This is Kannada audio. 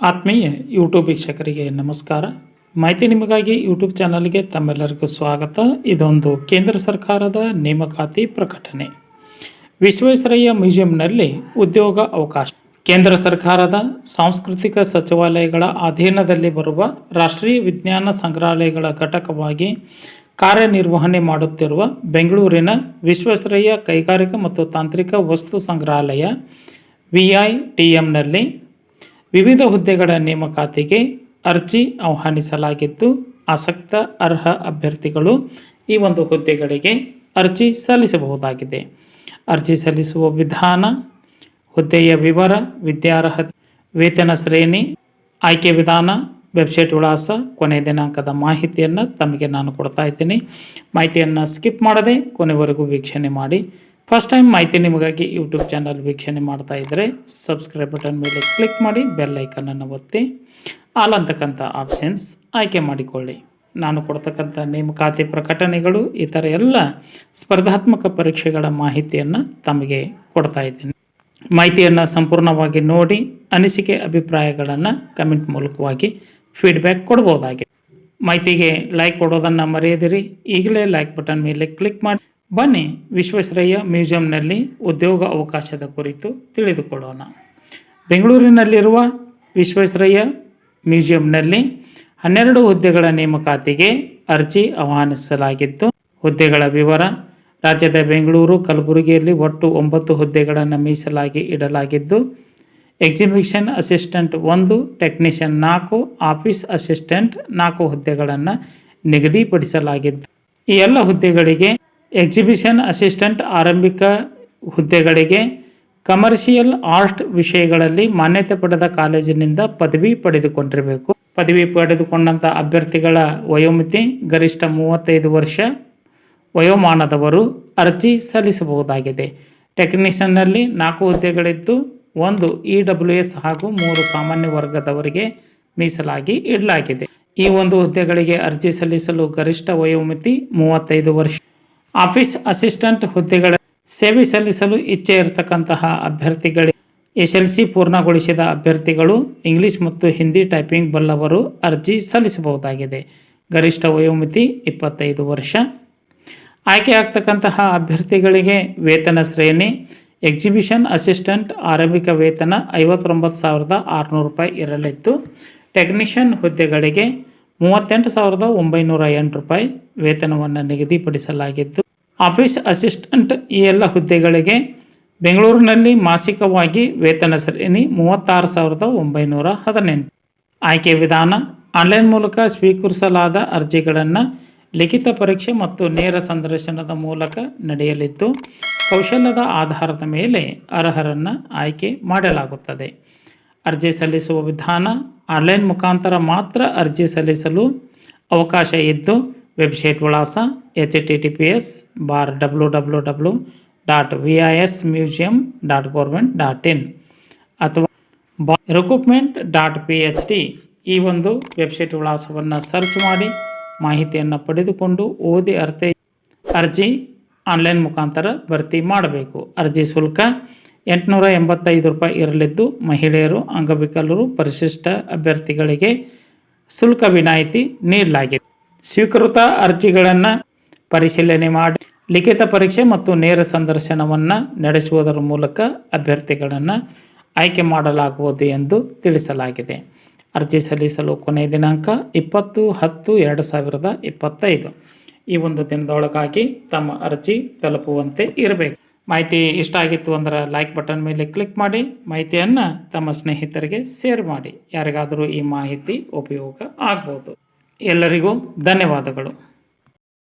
ಆತ್ಮೀಯ ಯೂಟ್ಯೂಬ್ ವೀಕ್ಷಕರಿಗೆ ನಮಸ್ಕಾರ. ಮಾಹಿತಿ ನಿಮಗಾಗಿ ಯೂಟ್ಯೂಬ್ ಚಾನಲ್ಗೆ ತಮ್ಮೆಲ್ಲರಿಗೂ ಸ್ವಾಗತ. ಇದೊಂದು ಕೇಂದ್ರ ಸರ್ಕಾರದ ನೇಮಕಾತಿ ಪ್ರಕಟಣೆ. ವಿಶ್ವೇಶ್ವರಯ್ಯ ಮ್ಯೂಸಿಯಂನಲ್ಲಿ ಉದ್ಯೋಗ ಅವಕಾಶ. ಕೇಂದ್ರ ಸರ್ಕಾರದ ಸಾಂಸ್ಕೃತಿಕ ಸಚಿವಾಲಯಗಳ ಅಧೀನದಲ್ಲಿ ಬರುವ ರಾಷ್ಟ್ರೀಯ ವಿಜ್ಞಾನ ಸಂಗ್ರಹಾಲಯಗಳ ಘಟಕವಾಗಿ ಕಾರ್ಯನಿರ್ವಹಣೆ ಮಾಡುತ್ತಿರುವ ಬೆಂಗಳೂರಿನ ವಿಶ್ವೇಶ್ವರಯ್ಯ ಕೈಗಾರಿಕಾ ಮತ್ತು ತಾಂತ್ರಿಕ ವಸ್ತು ಸಂಗ್ರಹಾಲಯ ವಿಐಟಿಎಂನಲ್ಲಿ ವಿವಿಧ ಹುದ್ದೆಗಳ ನೇಮಕಾತಿಗೆ ಅರ್ಜಿ ಆಹ್ವಾನಿಸಲಾಗಿದ್ದು, ಆಸಕ್ತ ಅರ್ಹ ಅಭ್ಯರ್ಥಿಗಳು ಈ ಒಂದು ಹುದ್ದೆಗಳಿಗೆ ಅರ್ಜಿ ಸಲ್ಲಿಸಬಹುದಾಗಿದೆ. ಅರ್ಜಿ ಸಲ್ಲಿಸುವ ವಿಧಾನ, ಹುದ್ದೆಯ ವಿವರ, ವಿದ್ಯಾರ್ಹತೆ, ವೇತನ ಶ್ರೇಣಿ, ಆಯ್ಕೆ ವಿಧಾನ, ವೆಬ್ಸೈಟ್ ವಿಳಾಸ ಕೊನೆಯ ದಿನಾಂಕದ ಮಾಹಿತಿಯನ್ನು ತಮಗೆ ನಾನು ಕೊಡ್ತಾ ಇದ್ದೀನಿ. ಮಾಹಿತಿಯನ್ನು ಸ್ಕಿಪ್ ಮಾಡದೆ ಕೊನೆವರೆಗೂ ವೀಕ್ಷಣೆ ಮಾಡಿ. ಫಸ್ಟ್ ಟೈಮ್ ಮಾಹಿತಿ ನಿಮಗಾಗಿ ಯೂಟ್ಯೂಬ್ ಚಾನಲ್ ವೀಕ್ಷಣೆ ಮಾಡ್ತಾ ಇದ್ದರೆ ಸಬ್ಸ್ಕ್ರೈಬ್ ಬಟನ್ ಮೇಲೆ ಕ್ಲಿಕ್ ಮಾಡಿ ಬೆಲ್ ಐಕನನ್ನು ಒತ್ತಿ ಆಲ್ ಅಂತಕ್ಕಂಥ ಆಪ್ಷನ್ಸ್ ಆಯ್ಕೆ ಮಾಡಿಕೊಳ್ಳಿ. ನಾನು ಕೊಡ್ತಕ್ಕಂಥ ನೇಮಕಾತಿ ಪ್ರಕಟಣೆಗಳು ಈ ಎಲ್ಲ ಸ್ಪರ್ಧಾತ್ಮಕ ಪರೀಕ್ಷೆಗಳ ಮಾಹಿತಿಯನ್ನು ತಮಗೆ ಕೊಡ್ತಾ ಇದ್ದೀನಿ. ಮಾಹಿತಿಯನ್ನು ಸಂಪೂರ್ಣವಾಗಿ ನೋಡಿ, ಅನಿಸಿಕೆ ಅಭಿಪ್ರಾಯಗಳನ್ನು ಕಮೆಂಟ್ ಮೂಲಕವಾಗಿ ಫೀಡ್ಬ್ಯಾಕ್ ಕೊಡ್ಬೋದಾಗಿದೆ. ಮಾಹಿತಿಗೆ ಲೈಕ್ ಕೊಡೋದನ್ನು ಮರೆಯದಿರಿ. ಈಗಲೇ ಲೈಕ್ ಬಟನ್ ಮೇಲೆ ಕ್ಲಿಕ್ ಮಾಡಿ. ಬನ್ನಿ ವಿಶ್ವೇಶ್ವರಯ್ಯ ಮ್ಯೂಸಿಯಂನಲ್ಲಿ ಉದ್ಯೋಗ ಅವಕಾಶದ ಕುರಿತು ತಿಳಿದುಕೊಳ್ಳೋಣ. ಬೆಂಗಳೂರಿನಲ್ಲಿರುವ ವಿಶ್ವೇಶ್ವರಯ್ಯ ಮ್ಯೂಸಿಯಂನಲ್ಲಿ ಹನ್ನೆರಡು ಹುದ್ದೆಗಳ ನೇಮಕಾತಿಗೆ ಅರ್ಜಿ ಆಹ್ವಾನಿಸಲಾಗಿದ್ದು ಹುದ್ದೆಗಳ ವಿವರ ರಾಜ್ಯದ ಬೆಂಗಳೂರು, ಕಲಬುರಗಿಯಲ್ಲಿ ಒಟ್ಟು ಒಂಬತ್ತು ಹುದ್ದೆಗಳನ್ನು ಮೀಸಲಾಗಿ ಇಡಲಾಗಿದ್ದು, ಎಕ್ಸಿಬಿಷನ್ ಅಸಿಸ್ಟೆಂಟ್ ಒಂದು, ಟೆಕ್ನಿಷಿಯನ್ ನಾಲ್ಕು, ಆಫೀಸ್ ಅಸಿಸ್ಟೆಂಟ್ ನಾಲ್ಕು ಹುದ್ದೆಗಳನ್ನು ನಿಗದಿಪಡಿಸಲಾಗಿದ್ದು ಈ ಎಲ್ಲ ಹುದ್ದೆಗಳಿಗೆ ಎಕ್ಸಿಬಿಷನ್ ಅಸಿಸ್ಟೆಂಟ್ ಆರಂಭಿಕ ಹುದ್ದೆಗಳಿಗೆ ಕಮರ್ಷಿಯಲ್ ಆರ್ಟ್ ವಿಷಯಗಳಲ್ಲಿ ಮಾನ್ಯತೆ ಪಡೆದ ಕಾಲೇಜಿನಿಂದ ಪದವಿ ಪಡೆದುಕೊಂಡಿರಬೇಕು. ಪದವಿ ಪಡೆದುಕೊಂಡಂಥ ಅಭ್ಯರ್ಥಿಗಳ ವಯೋಮಿತಿ ಗರಿಷ್ಠ ಮೂವತ್ತೈದು ವರ್ಷ. ವಯೋಮಾನದವರು ಅರ್ಜಿ ಸಲ್ಲಿಸಬಹುದಾಗಿದೆ. ಟೆಕ್ನಿಷಿಯನ್ನಲ್ಲಿ ನಾಲ್ಕು ಹುದ್ದೆಗಳಿದ್ದು, ಒಂದು ಇ ಡಬ್ಲ್ಯೂ ಎಸ್ ಹಾಗೂ ಮೂರು ಸಾಮಾನ್ಯ ವರ್ಗದವರಿಗೆ ಮೀಸಲಾಗಿ ಇಡಲಾಗಿದೆ. ಈ ಒಂದು ಹುದ್ದೆಗಳಿಗೆ ಅರ್ಜಿ ಸಲ್ಲಿಸಲು ಗರಿಷ್ಠ ವಯೋಮಿತಿ ಮೂವತ್ತೈದು ವರ್ಷ. ಆಫೀಸ್ ಅಸಿಸ್ಟೆಂಟ್ ಹುದ್ದೆಗಳ ಸೇವೆ ಸಲ್ಲಿಸಲು ಇಚ್ಛೆ ಇರತಕ್ಕಂತಹ ಅಭ್ಯರ್ಥಿಗಳಿಗೆ ಎಸ್ ಎಲ್ ಸಿ ಪೂರ್ಣಗೊಳಿಸಿದ ಅಭ್ಯರ್ಥಿಗಳು, ಇಂಗ್ಲಿಷ್ ಮತ್ತು ಹಿಂದಿ ಟೈಪಿಂಗ್ ಬಲ್ಲವರು ಅರ್ಜಿ ಸಲ್ಲಿಸಬಹುದಾಗಿದೆ. ಗರಿಷ್ಠ ವಯೋಮಿತಿ ಇಪ್ಪತ್ತೈದು ವರ್ಷ. ಆಯ್ಕೆಯಾಗ್ತಕ್ಕಂತಹ ಅಭ್ಯರ್ಥಿಗಳಿಗೆ ವೇತನ ಶ್ರೇಣಿ, ಎಕ್ಸಿಬಿಷನ್ ಅಸಿಸ್ಟೆಂಟ್ ಆರಂಭಿಕ ವೇತನ ಐವತ್ತೊಂಬತ್ತು ಸಾವಿರದ ಆರುನೂರು ರೂಪಾಯಿ ಇರಲಿತ್ತು ಟೆಕ್ನಿಷಿಯನ್ ಹುದ್ದೆಗಳಿಗೆ ಮೂವತ್ತೆಂಟು ಸಾವಿರದ ಒಂಬೈನೂರ ಎಂಟು ರೂಪಾಯಿ ವೇತನವನ್ನು ನಿಗದಿಪಡಿಸಲಾಗಿದ್ದು ಆಫೀಸ್ ಅಸಿಸ್ಟೆಂಟ್ ಈ ಎಲ್ಲ ಹುದ್ದೆಗಳಿಗೆ ಬೆಂಗಳೂರಿನಲ್ಲಿ ಮಾಸಿಕವಾಗಿ ವೇತನ ಶ್ರೇಣಿ ಮೂವತ್ತಾರು ಸಾವಿರದ ಒಂಬೈನೂರ ಹದಿನೆಂಟು. ಆಯ್ಕೆ ವಿಧಾನ, ಆನ್ಲೈನ್ ಮೂಲಕ ಸ್ವೀಕರಿಸಲಾದ ಅರ್ಜಿಗಳನ್ನು ಲಿಖಿತ ಪರೀಕ್ಷೆ ಮತ್ತು ನೇರ ಸಂದರ್ಶನದ ಮೂಲಕ ನಡೆಯಲಿದ್ದು, ಕೌಶಲ್ಯದ ಆಧಾರದ ಮೇಲೆ ಅರ್ಹರನ್ನು ಆಯ್ಕೆ ಮಾಡಲಾಗುತ್ತದೆ. ಅರ್ಜಿ ಸಲ್ಲಿಸುವ ವಿಧಾನ, ಆನ್ಲೈನ್ ಮುಖಾಂತರ ಮಾತ್ರ ಅರ್ಜಿ ಸಲ್ಲಿಸಲು ಅವಕಾಶ ಇದ್ದು ವೆಬ್ಸೈಟ್ ವಿಳಾಸ H T T P S bar W W W dot V I S museum dot government dot in ಅಥವಾ recruitment dot P H D ಈ ಒಂದು ವೆಬ್ಸೈಟ್ ವಿಳಾಸವನ್ನು ಸರ್ಚ್ ಮಾಡಿ ಮಾಹಿತಿಯನ್ನು ಪಡೆದುಕೊಂಡು ಓದಿ ಅರ್ಥ ಅರ್ಜಿ ಆನ್ಲೈನ್ ಮುಖಾಂತರ ಭರ್ತಿ ಮಾಡಬೇಕು. ಅರ್ಜಿ ಶುಲ್ಕ ಎಂಟುನೂರ ಎಂಬತ್ತೈದು ರೂಪಾಯಿ ಇರಲಿದ್ದು ಮಹಿಳೆಯರು, ಅಂಗವಿಕಲರು, ಪರಿಶಿಷ್ಟ ಅಭ್ಯರ್ಥಿಗಳಿಗೆ ಶುಲ್ಕ ವಿನಾಯಿತಿ ನೀಡಲಾಗಿದೆ. ಸ್ವೀಕೃತ ಅರ್ಜಿಗಳನ್ನು ಪರಿಶೀಲನೆ ಮಾಡಿ, ಲಿಖಿತ ಪರೀಕ್ಷೆ ಮತ್ತು ನೇರ ಸಂದರ್ಶನವನ್ನು ನಡೆಸುವುದರ ಮೂಲಕ ಅಭ್ಯರ್ಥಿಗಳನ್ನು ಆಯ್ಕೆ ಮಾಡಲಾಗುವುದು ಎಂದು ತಿಳಿಸಲಾಗಿದೆ. ಅರ್ಜಿ ಸಲ್ಲಿಸಲು ಕೊನೆಯ ದಿನಾಂಕ ಇಪ್ಪತ್ತು ಹತ್ತು ಎರಡು ಸಾವಿರದ ಇಪ್ಪತ್ತೈದು. ಈ ಒಂದು ದಿನದೊಳಗಾಗಿ ತಮ್ಮ ಅರ್ಜಿ ತಲುಪುವಂತೆ ಇರಬೇಕು. ಮಾಹಿತಿ ಇಷ್ಟ ಆಗಿತ್ತು ಅಂದ್ರೆ ಲೈಕ್ ಬಟನ್ ಮೇಲೆ ಕ್ಲಿಕ್ ಮಾಡಿ, ಮಾಹಿತಿಯನ್ನು ತಮ್ಮ ಸ್ನೇಹಿತರಿಗೆ ಶೇರ್ ಮಾಡಿ. ಯಾರಿಗಾದರೂ ಈ ಮಾಹಿತಿ ಉಪಯೋಗ ಆಗ್ಬೋದು. ಎಲ್ಲರಿಗೂ ಧನ್ಯವಾದಗಳು.